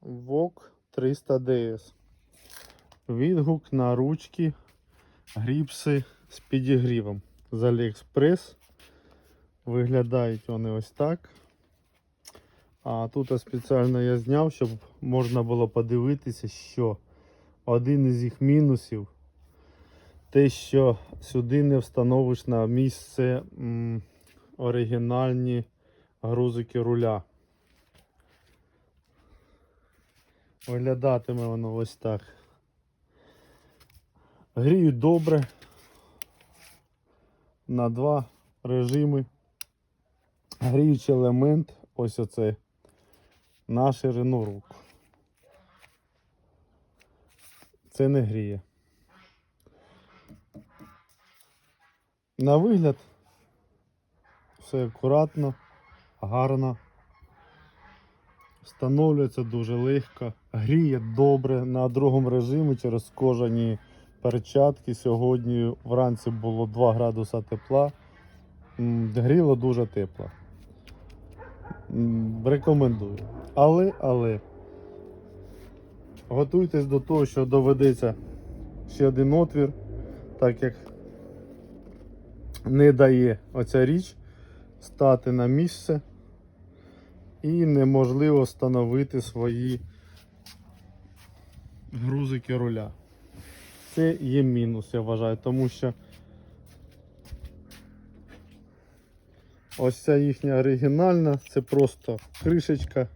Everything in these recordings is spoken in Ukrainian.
ВОК 300 ds Відгук на ручки гріпси з підігрівом з Aliexpress. Виглядають вони ось так. А тут спеціально я зняв, щоб можна було подивитися, що один із їх мінусів те, що сюди не встановиш на місце оригінальні грузики руля. Виглядатиме воно ось так. Гріють добре на два режими. Гріючий елемент, ось оце на ширину рук. Це не гріє. На вигляд все акуратно, гарно. Встановлюється дуже легко, гріє добре на другому режимі через кожані перчатки. Сьогодні вранці було 2 градуса тепла. Гріло дуже тепло. Рекомендую. Але, але готуйтесь до того, що доведеться ще один отвір, так як не дає оця річ стати на місце і неможливо встановити свої грузики руля. Це є мінус, я вважаю, тому що ось ця їхня оригінальна, це просто кришечка,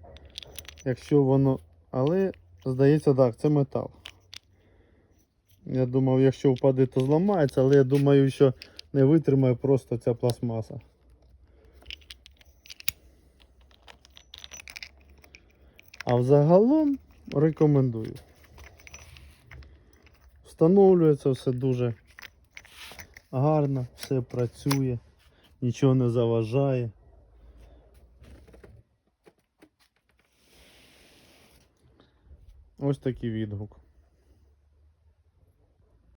якщо воно. Але здається так, це метал. Я думав, якщо впаде, то зламається, але я думаю, що не витримає просто ця пластмаса. А взагалом рекомендую. Встановлюється все дуже гарно, все працює, нічого не заважає. Ось такий відгук.